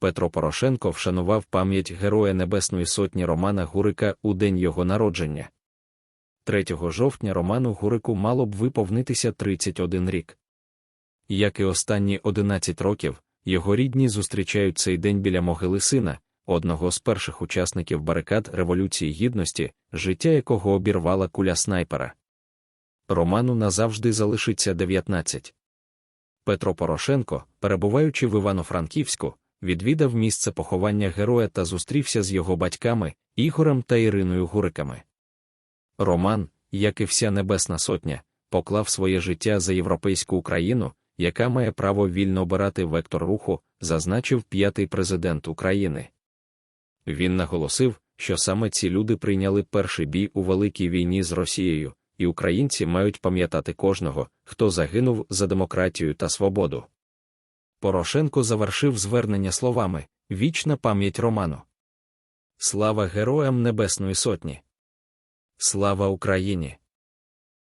Петро Порошенко вшанував пам'ять Героя Небесної Сотні Романа Гурика у день його народження. 3 жовтня Роману Гурику мало б виповнитися 31 рік. Як і останні 11 років, його рідні зустрічають цей день біля могили сина, одного з перших учасників барикад Революції Гідності, життя якого обірвала куля снайпера. Роману назавжди залишиться 19. Петро Порошенко, перебуваючи в Івано-Франківську, відвідав місце поховання героя та зустрівся з його батьками Ігорем та Іриною Гуриками. Роман, як і вся Небесна Сотня, поклав своє життя за європейську Україну, яка має право вільно обирати вектор руху, зазначив п'ятий президент України. Він наголосив, що саме ці люди прийняли перший бій у великій війні з Росією, і українці мають пам'ятати кожного, хто загинув за демократію та свободу. Порошенко завершив звернення словами Вічна пам'ять Роману. Слава Героям Небесної Сотні! Слава Україні!